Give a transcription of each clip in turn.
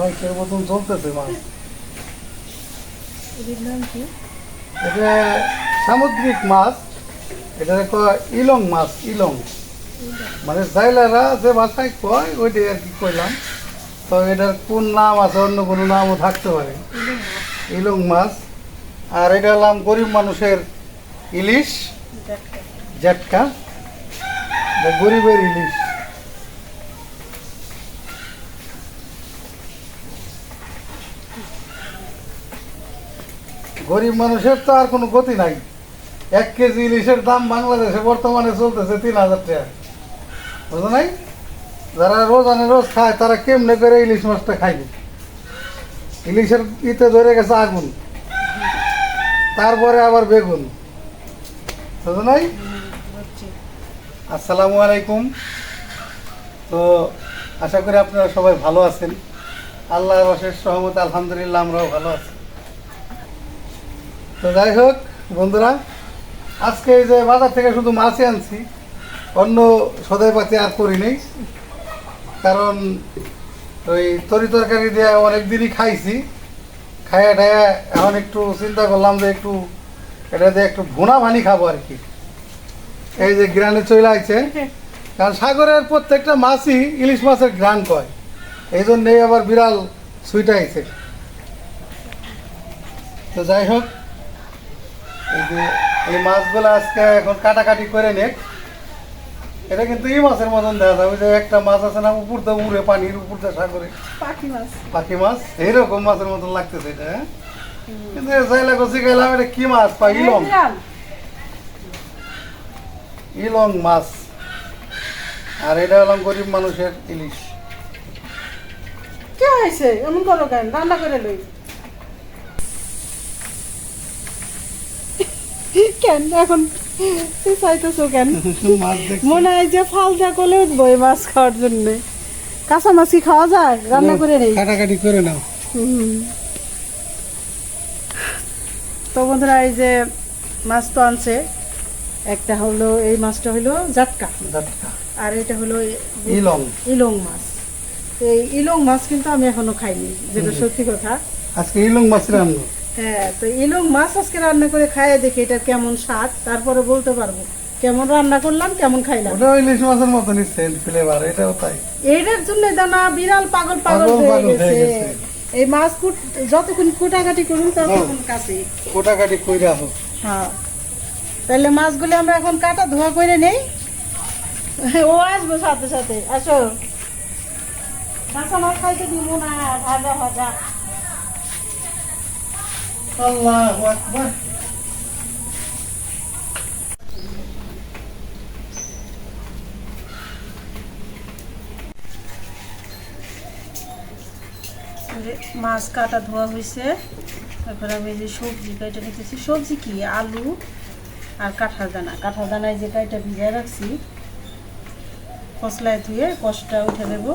নয়শের মতন চলতেছে মাছ। এটা সামুদ্রিক মাছ এটা কয় ইলং মাছ ইলং। মানে জাইলারা যে ভাষায় কয় ওইটাই আর কি কইলাম। তো এটার কোন নাম আছে অন্য কোনো নামও থাকতে পারে। ইলং মাছ। আর এটা হলাম গরিব মানুষের ইলিশ জাটকা। গরিবের ইলিশ। গরিব মানুষের তো আর কোনো গতি নাই। এক কেজি ইলিশের দাম বাংলাদেশে বর্তমানে চলতেছে তিন হাজার টাকা। বুঝো নাই? যারা রোজ আনে, রোজ খায়, তারা কেমনে করে ইলিশ মাছটা খাইবে? ইলিশের ইতে ধরে গেছে আগুন। তারপরে আবার বেগুন। বুঝো নাই? আসসালামু আলাইকুম। তো আশা করি আপনারা সবাই ভালো আছেন। আল্লাহর অশেষ সহমত আলহামদুলিল্লাহ আমরাও ভালো আছি। তো যাই হোক, বন্ধুরা, আজকে এই যে বাজার থেকে শুধু মাছই আনছি, অন্য সদাই পাতি আর করি নেই, কারণ ওই তরি তরকারি দিয়ে অনেক দিনই খাইছি, খাইয়া টাইয়া এখন একটু চিন্তা করলাম যে একটু এটা দিয়ে একটু ভুনা ভানি খাব আর কি। এই যে গ্রানে চলে আছে কারণ সাগরের প্রত্যেকটা মাছই ইলিশ মাছের গ্রান কয়, এই জন্যেই আবার বিড়াল সুইটা আইছে। তো যাই হোক এই যে এই মাছগুলো আজকে এখন কাটাকাটি করে নে এটা কিন্তু এই মাছের মতন দেখা যায়। ওই যে একটা মাছ আছে না উপর দিয়ে উড়ে পানির উপর দিয়ে সাগরে। পাখি মাছ। পাখি মাছ? এইরকম মাছের মতন লাগতেছে এটা হ্যাঁ? কিন্তু যাইলা কচি গেলাম এটা কি মাছ পাই ইলং? ইলং মাছ। আর এটা হলাম গরিব মানুষের ইলিশ। কি হয়েছে? এমন করো কেন? রান্না করে লই। কেন? এখন চাইতেছো কেন? মনে হয় যে করলে উঠবো এই মাছ খাওয়ার জন্য। কাঁচা মাছ কি খাওয়া যায় রান্না করে নেই। কাটাকাটি করে নাও। তো বন্ধুরা এই যে মাছ তো আনছে একটা হলো এই মাছটা হলো জাটকা। জাটকা। আর এটা হলো ইলং। ইলং মাছ। এই ইলং মাছ কিন্তু আমি এখনও খাইনি যেটা সত্যি কথা। আজকে ইলং মাছ রান্না। হ্যাঁ তো ইলং মাছ আজকে রান্না করে খাইয়ে দেখি এটা কেমন স্বাদ। তারপরে বলতে পারব কেমন রান্না করলাম কেমন খাইলাম। ওটাও ইলিশ মাছের মতনই ফ্লেভার এটাও তাই। এটার জন্য দানা বিড়াল পাগল পাগল হয়ে গেছে। এই মাছ কুট যতক্ষণ কুটাকাটি করুন ততক্ষণ কাছে। কোটাকাটি কইরা হোক। হ্যাঁ। তাহলে মাছগুলো আমরা এখন কাটা ধোয়া করে নেই। ও আসব সাথে সাথে আসো। মাছ খাইতে দিব না ভাজা ভাজা। আল্লাহ আকবার মাছ কাটা ধোয়া হয়েছে তারপরে আমি যে সবজি কাটা নিতেছি, সবজি কি? আলু আর কাঁঠাল দানা। কাঁঠাল দানায় যে কাইটা ভিজায় রাখছি কসলায় ধুয়ে কষটা উঠে দেব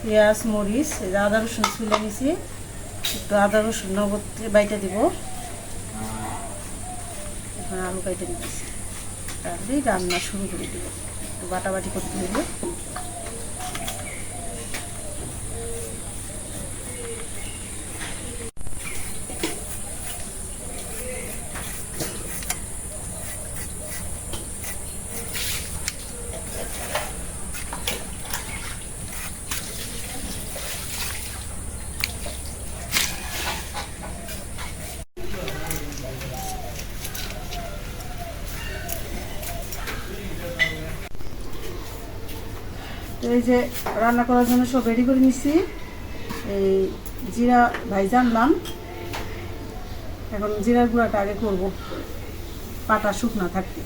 পেঁয়াজ, মরিচ আদা রসুন ছুলে নিছি। একটু আদা, রসুন, নগদ বাইটা দিব। এখন আলু কাইটে নিতেছি। রান্না শুরু করে দিব। বাটাবাটি করতে হবে। এই যে রান্না করার জন্য সব রেডি করে নিচ্ছি এই জিরা ভাইজান নাম। এখন জিরার গুঁড়াটা আগে করব। পাটা শুকনা থাকতে।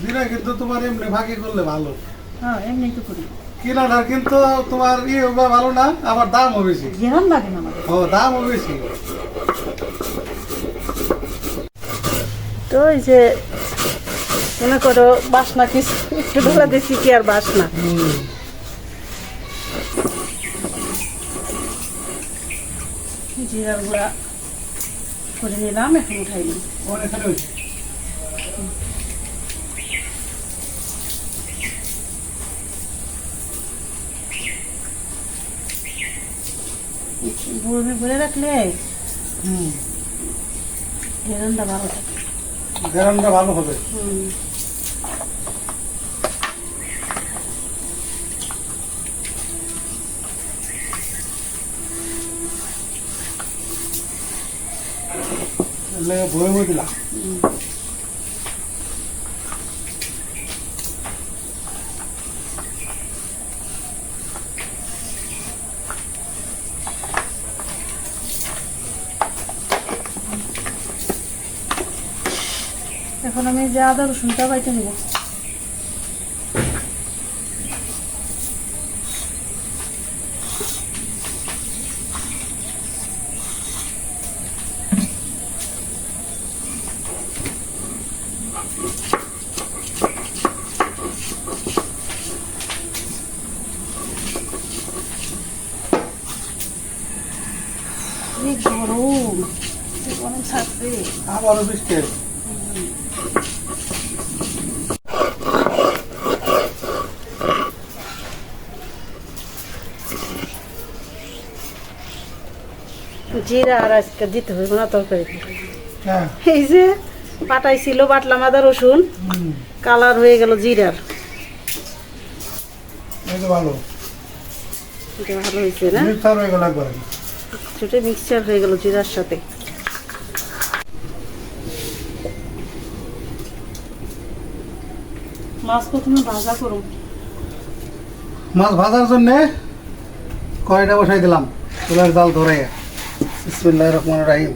জিরা কিন্তু তোমার এমনি ভাগে করলে ভালো। হ্যাঁ এমনি তো করি। কিনাটার কিন্তু তোমার ইয়ে ভালো না আবার দামও বেশি। ঘেরান লাগে না ও দামও বেশি। তো এই যে মনে করো বাসনা কিছু একটু ঢোলা দিচ্ছি কি আর বাসনা। জিরার গুঁড়া করে নিলাম এখন উঠাই নিই। ভরে রাখলে হুম। হেরানটা ভালো থাকে। গ্যারান্টটা ভালো হবে। হুম। বয়ে বয়ে দিলাম এখন আমি যে আদা রসুনটা বাইতে নেব। গরম এই গরম থাকবে আবারও বৃষ্টি হবে। জিরা আর আজকে দিতে হবে না তরকারি হ্যাঁ এই যে পাটাইছিল বাটলাম আদা রসুন। কালার হয়ে গেল জিরার। এই ভালো। ভালো হয়েছে না? মিক্সার হয়ে গেল ছোটো মিক্সচার হয়ে গেল জিরার সাথে। মাছ প্রথমে ভাজা করুন। মাছ ভাজার জন্যে কড়াইটা বসাই দিলাম। চুলার জাল ধরাইয়া বিসমিল্লাহ রহমান রাহিম।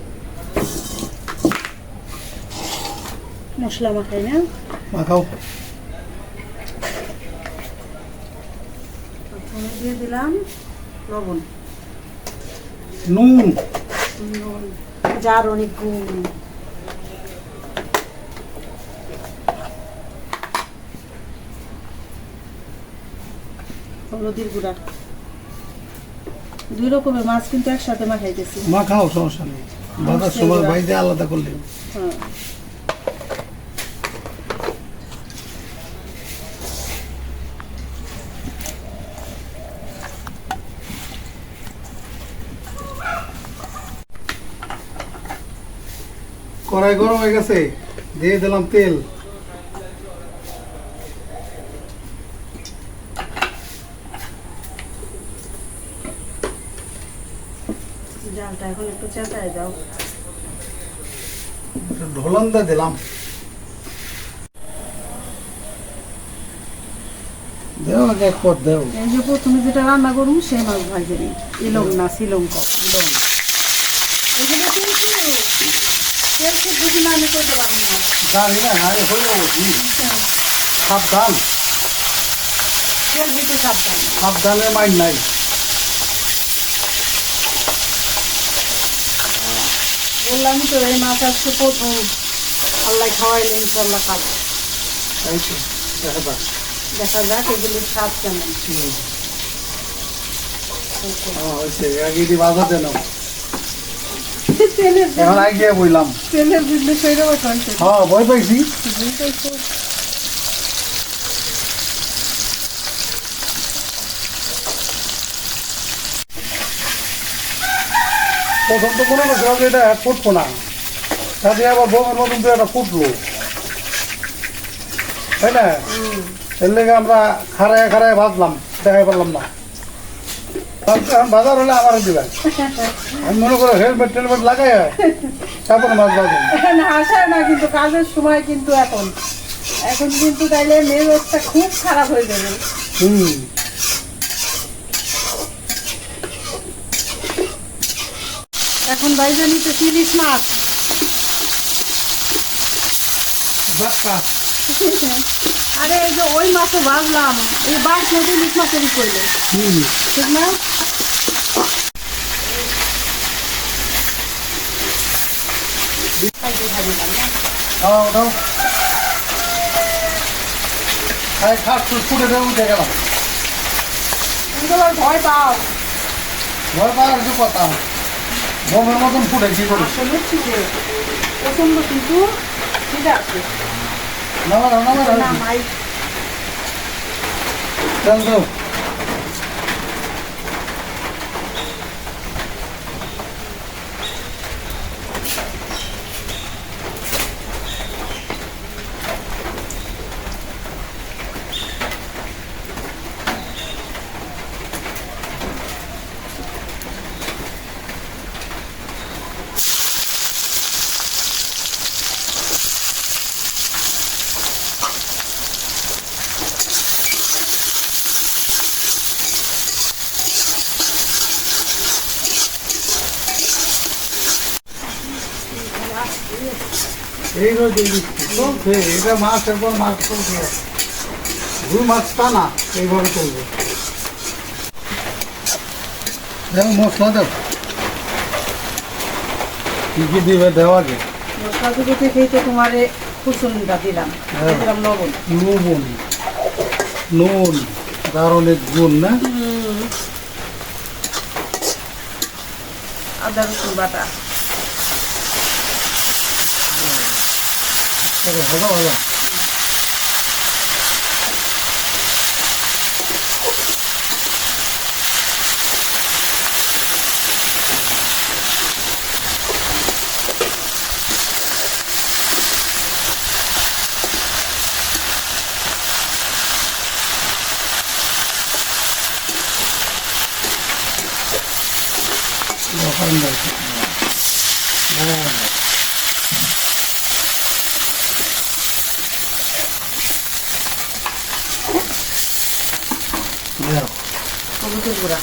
মশলা মাখাই না? মাখাও। প্রথমে দিয়ে দিলাম লবণ। নুন। নুন, জার অনেক গুণ। হলদির গুঁড়া। দুই রকমের মাছ কিন্তু একসাথে মাখাইতেছি। মাখাও সমস্যা নেই। ভাজার সময় বাইজে আলাদা করলে। হ্যাঁ। কড়াই গরম হয়ে গেছে দিয়ে দিলাম তেল। জালটা এখন একটু চেঁচায় দাও। ঢোলন্দা দিলাম। দেও আগে এক পথ দেও। এই যে প্রথমে যেটা রান্না করুন সেই মাছ ভাজে নিই ইলং না শ্রীলঙ্কা ইলং এগুলো কিন্তু শুদ্ধ কিনা আমি করতে পারব না। জানি না আরে হয়ে যাব কি সাবধান। তেল হইতে সাবধান। সাবধানের মাইন নাই। বললামই তো এই মাছ আজকে প্রথম। আল্লাহ খাওয়াইলে ইনশাল্লাহ খাব। এই তো দেখা যাক। দেখা যাক এগুলির স্বাদ কেমন। হ্যাঁ, হয়েছে। আগে বাজা দেন এখন আগে বইলাম। তেলের বিজনেস হয়ে হ্যাঁ ভয় পাইছি। প্রথম তো যে এটা ফুটবো না। তাতে আবার বোমের মতন তো এটা ফুটলো তাই না? এর লেগে আমরা খাড়ায় খাড়ায় ভাজলাম দেখাই পারলাম না। বাজার হলে আমার দিবেন। আমি মনে করো হেলমেট টেলমেট লাগাই তারপরে মাছ না না কিন্তু কাজের সময় কিন্তু এখন। এখন কিন্তু তাইলে মেজাজটা খুব খারাপ হয়ে যাবে। হুম। এখন বাইরে নিতে ইলিশ মাছ আরে এই যে ওই মাছও ভাবলাম এই বাস নদী ইলিশ মাছেরই করলে ঠিক না? দাও দাও। খাই খাস ফুট ফুটে দেবো উঠে গেলাম কিন্তু আবার ভয় পাও। ভয় পাওয়ার কিছু কথা বোমের মতন ফুটে কি করে? আসলে ঠিক প্রচণ্ড কিন্তু ঠিক আছে। নামা দাও নামা দাও না মাই চল এই রোজ এই চলছে এটা মাসের পর মাস চলছে দুই মাস টানা এইভাবে চলবে। দেখো মশলা দাও। কি কি দিবে দেওয়া আগে? মশলা দুটো থেকেই তো তোমার কুসুমটা দিলাম। হ্যাঁ। দিলাম লবণ। নুন নুন অনেক গুণ না? আদা রসুন বাটা। ほらほらほら。わかんないけどな。হলুদের গুঁড়া।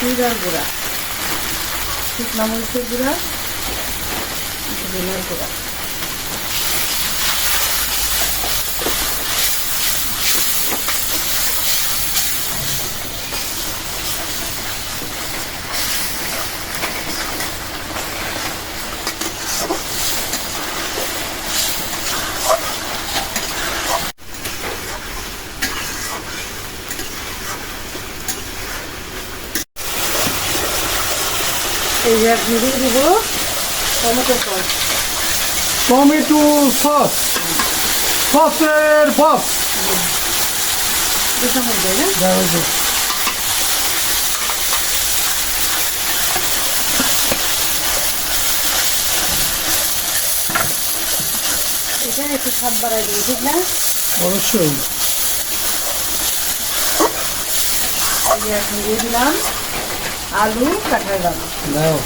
জিরার গুঁড়া। শুকনা মরিচের গুঁড়া ধনিয়ার গুঁড়া। এই যে আপনি দিয়ে দিব টমেটো সস টমেটো সস সসের বস দুটা মধ্যে না দাও এই যে। এটা একটু স্বাদ বাড়াই দেবো ঠিক না অবশ্যই এই যে এখন দিয়ে দিলাম আলু কাঁঠাল দানা দাও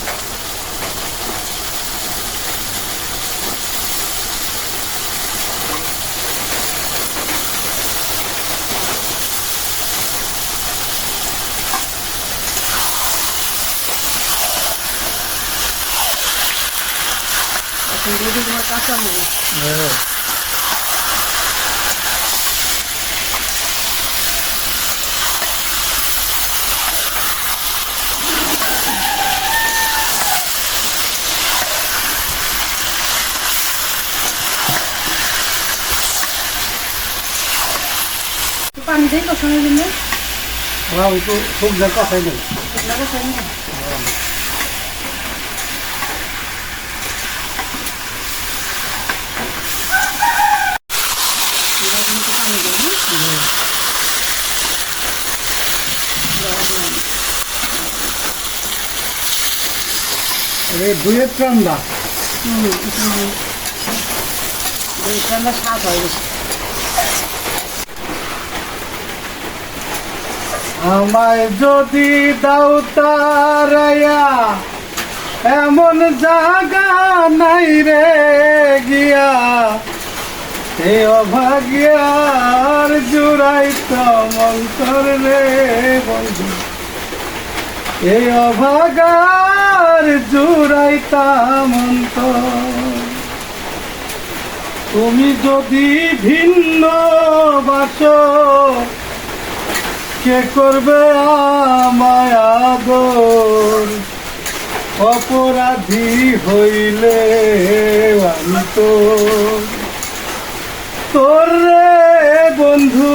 এখন দিয়ে দিই তোমার কাঁচা মরিচ দাও একটু পানি দিয়ে কষানোর জন্য দাও একটু সবজির কথাই নেই শুকনো কষাই না এবার আমি একটু পানি দেবো হ্যাঁ? দেওয়ার জন্য। এই দুয়ের ঠান্ডা হুম। এই ঠান্ডা স্বাদ হয় বেশি আমায় যদি দাও তারায়া, এমন জাগা নাই রে গিয়া। এ অভাগিয়ার জুড়াই মন্তর রে বন্ধু। এ অভাগার জুড়াই মন্তর তুমি যদি ভিন্ন বাসো কে করবে আমায় অপরাধী হইলে আমি তো তোর রে বন্ধু,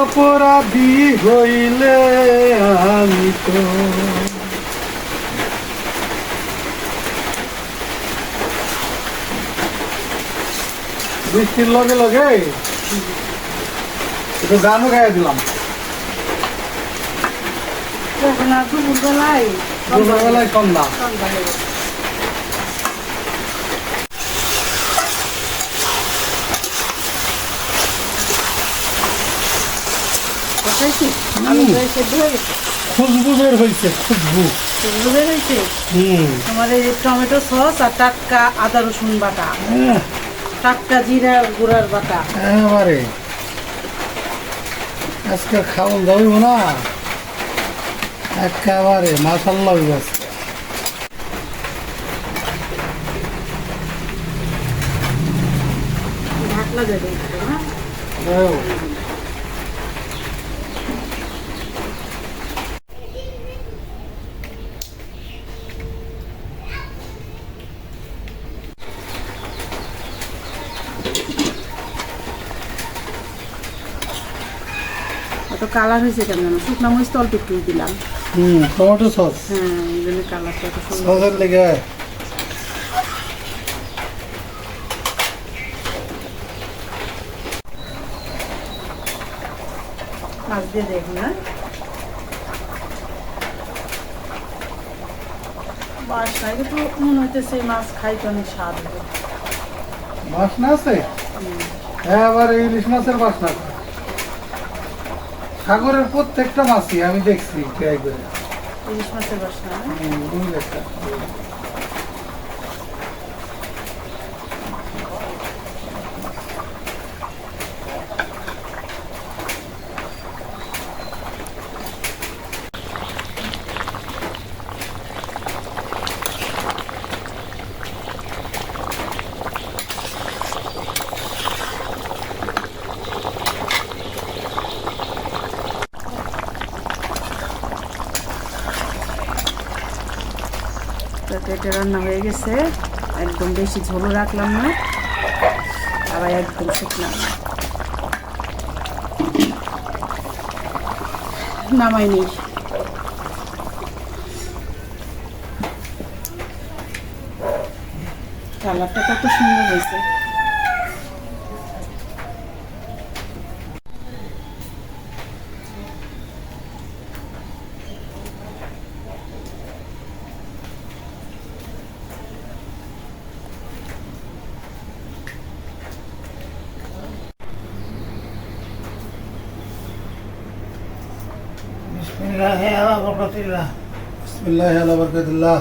অপরাধী হইলে আমি তো বৃষ্টির লগে লগে? একটু গানও গাইয়ে দিলাম। দুপুরবেলায় সন্ধ্যা। হয়ে হয়ে খুশবু বের হয়েছে খুশবু সেদ্ধ হয়ে গেছে তোমার এই টমেটো সস আর টাটকা আদা রসুন বাটা। হ্যাঁ, টাটকা জিরা গুঁড়ার বাটা। এবারে আজকে খাওয়ান যাইব না। একেবারে মাসাল্লাহ বিবাস ঢাকনা দেবে কালার হয়েছে কেন জানো? শুকনো মরিচ তো অল্প একটু দিলাম। হুম টমেটো সস। হ্যাঁ কালারটা সসের লেগে। মাছ দিয়ে দেখুন না বাসনা এটা তো মনে হইতেছে মাছ খাইতে অনেক স্বাদ হবে। মাছ না আছে হ্যাঁ আবার ইলিশ মাছের বাসনা সাগরের প্রত্যেকটা মাছই আমি দেখছি করে ইলিশ মাছের বাসনা না? হুম, ওই একটা। তো এটা গেছে একদম বেশি ঝোলও রাখলাম না। আবার একদম শুকলাম নামাই নেই কালারটা কত সুন্দর হয়েছে। বিসমিল্লাহি আলা বারাকাতিল্লাহ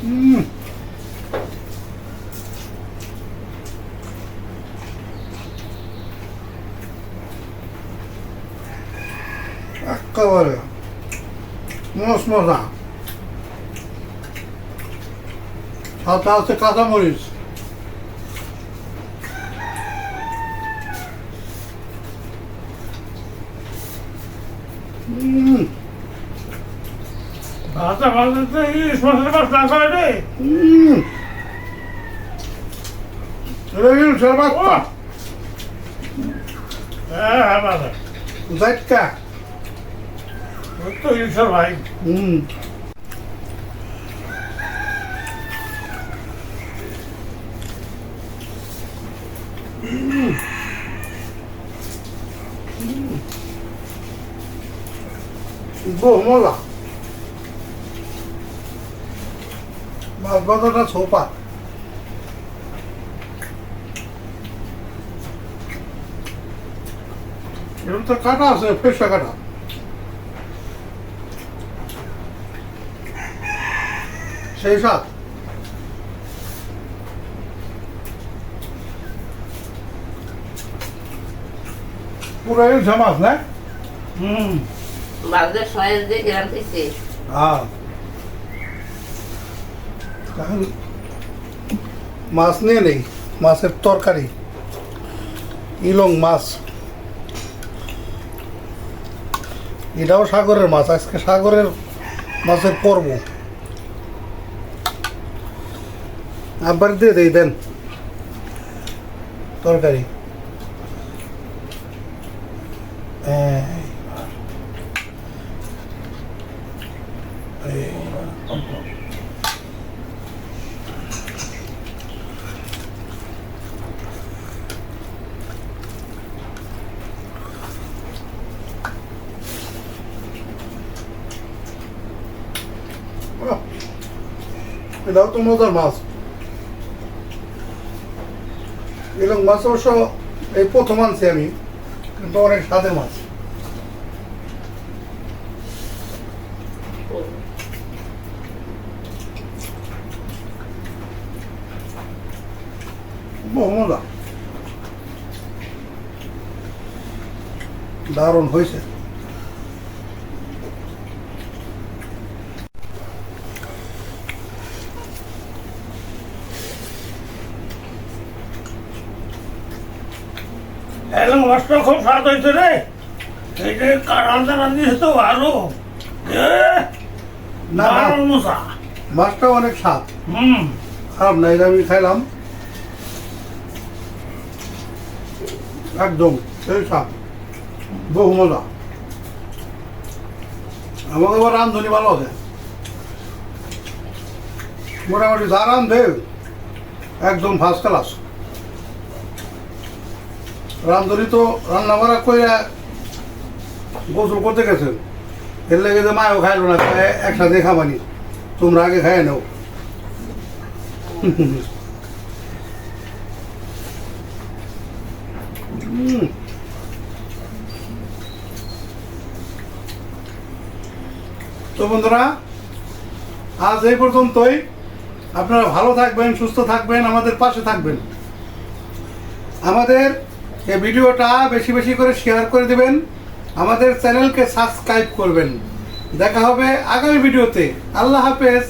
হুম একেবারে মস মজা সাথে আছে কাঁচামরিচ হুম ভাষা ভাষাতে ইলিশ মাছের মাছ না করে রে হুম এটা ইলিশের বাচ্চা ভালো জাটকা ওই তো ইলিশের ভাই হুম বহু মজা মাছ বাজাটা ছোপা। এরকম তো কাটা আছে ফেসা কাটা। সেই সাত। পুরো মাছ না? হুম। বাজার সয়েস দিয়ে গ্রাম থেকে। হ্যাঁ। মাছ নিয়ে নেই, মাছের তরকারি, ইলং মাছ। এটাও সাগরের মাছ, আজকে সাগরের মাছের পর্ব। আবার দিয়ে দেই দেন তরকারি। এই। এই। আহ, এটাও তো মজার মাছ। এরকম মাছ অবশ্য এই প্রথম আনছি আমি, কিন্তু অনেক স্বাদের মাছ। মজা। দারুণ হয়েছে। এলাম মাছটা খুব স্বাদ হয়েছে রে। এই যে রান্না রান্ধিছে তো ভালো এ, না দারুণ অনেক স্বাদ। হুম। খারাপ না এটা আমি খাইলাম। একদম সেই স্বাদ। বহু মজা। আমাকে আবার রান্ধনি ভালো আছে। মোটামুটি যা রান্ধে একদম ফার্স্ট ক্লাস রান্ধনি তো রান্না বান্না করে গোসল করতে গেছেন। এর লেগে যে মায়ও খাইলো না একসাথে খাবানি। তোমরা আগে খাই নাও। তো বন্ধুরা, আজ এই পর্যন্তই। আপনারা ভালো থাকবেন, সুস্থ থাকবেন, আমাদের পাশে থাকবেন। আমাদের এই ভিডিওটা বেশি বেশি করে শেয়ার করে দেবেন। আমাদের চ্যানেলকে সাবস্ক্রাইব করবেন। দেখা হবে আগামী ভিডিওতে। আল্লাহ হাফেজ।